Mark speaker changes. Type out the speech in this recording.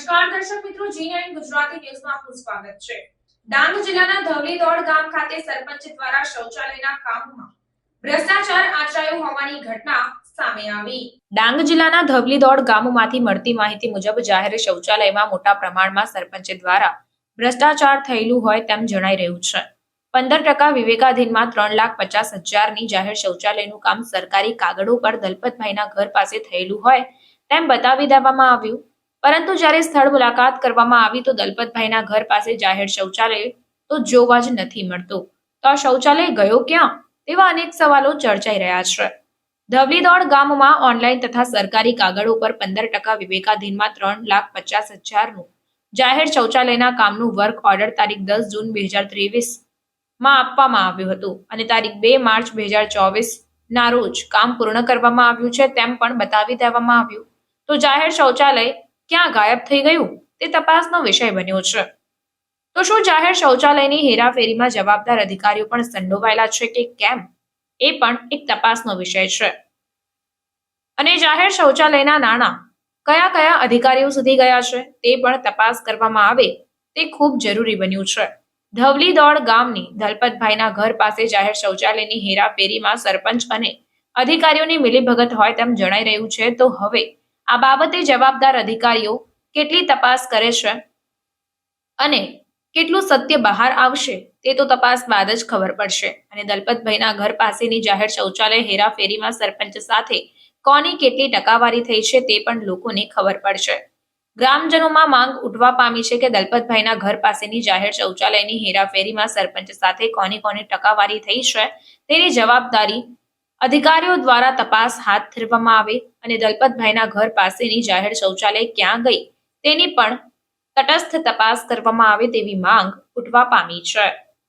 Speaker 1: નમસ્કાર દર્શક મિત્રો, જી ગુજરાતી ન્યૂઝમાં આપનું સ્વાગત છે. ડાંગ જિલ્લાના ધવલીદોડ ગામ ખાતે સરપંચ દ્વારા શૌચાલયના કામમાં ભ્રષ્ટાચાર આચરાયો હોવાની ઘટના સામે આવી. ડાંગ જિલ્લાના ધવલીદોડ ગામમાંથી મળતી માહિતી મુજબ જાહેર શૌચાલયમાં મોટા પ્રમાણમાં સરપંચ દ્વારા ભ્રષ્ટાચાર થયેલું હોય તેમ જણાઈ રહ્યું છે. પંદર ટકા વિવેકાધીનમાં ત્રણ લાખ પચાસ હજારની જાહેર શૌચાલયનું કામ સરકારી કાગળો પર દલપતભાઈના ઘર પાસે થયેલું હોય તેમ બતાવી દેવામાં આવ્યું. પરંતુ જ્યારે સ્થળ મુલાકાત કરવામાં આવી તો દલપતભાઈના ઘર પાસે જાહેર શૌચાલય તો જોવા જ નથી મળતું. તો આ શૌચાલય ગયો ક્યાં? તેવા અનેક સવાલો ચર્ચાઈ રહ્યા છે. ધવલીદોડ ગામમાં ઓનલાઈન તથા સરકારી કાગળો પર પંદર ટકા વિવેકાધીનમાં ત્રણ લાખ પચાસ હજારનું જાહેર શૌચાલયના કામનું વર્ક ઓર્ડર તારીખ દસ જૂન બે હજાર ત્રેવીસમાં આપવામાં આવ્યું હતું અને તારીખ બે માર્ચ બે હજાર ચોવીસ ના રોજ કામ પૂર્ણ કરવામાં આવ્યું છે તેમ પણ બતાવી દેવામાં આવ્યું. તો જાહેર શૌચાલય ક્યાં ગાયબ થઈ ગયું તે તપાસનો વિષય બન્યો છે. તો શું જાહેર શૌચાલયની હેરાફેરીમાં જવાબદાર અધિકારીઓ પણ સંડોવાયેલા છે કે કેમ? એ પણ એક તપાસનો વિષય છે. અને જાહેર શૌચાલયના નાણાં કયા કયા અધિકારીઓ સુધી ગયા છે તે પણ તપાસ કરવામાં આવે તે ખૂબ જરૂરી બન્યું છે. ધવલીદોડ ગામની દલપતભાઈના ઘર પાસે જાહેર શૌચાલયની હેરાફેરીમાં સરપંચ અને અધિકારીઓની મિલીભગત હોય તેમ જણાઈ રહ્યું છે તો હવે આ બાબતે જવાબદાર અધિકારીઓ કેટલી તપાસ કરે છે અને કેટલું સત્ય બહાર આવશે તે તો તપાસ બાદ જ ખબર પડશે. અને દલપતભાઈના ઘર પાસેની જાહેર શૌચાલય હેરાફેરીમાં સરપંચ સાથે કોની કેટલી ટકાવારી થઈ છે તે પણ લોકોને ખબર પડશે. ગ્રામજનોમાં માંગ ઉઠવા પામી છે કે દલપતભાઈના ઘર પાસેની જાહેર શૌચાલયની હેરાફેરીમાં સરપંચ સાથે કોની કોની ટકાવારી થઈ છે તેની જવાબદારી અધિકારીઓ દ્વારા તપાસ હાથ ધરવામાં આવે અને દલપતભાઈના ઘર પાસેની જાહેર શૌચાલય ક્યાં ગઈ તેની પણ તટસ્થ તપાસ કરવામાં આવે તેવી માંગ ઉઠવા પામી છે.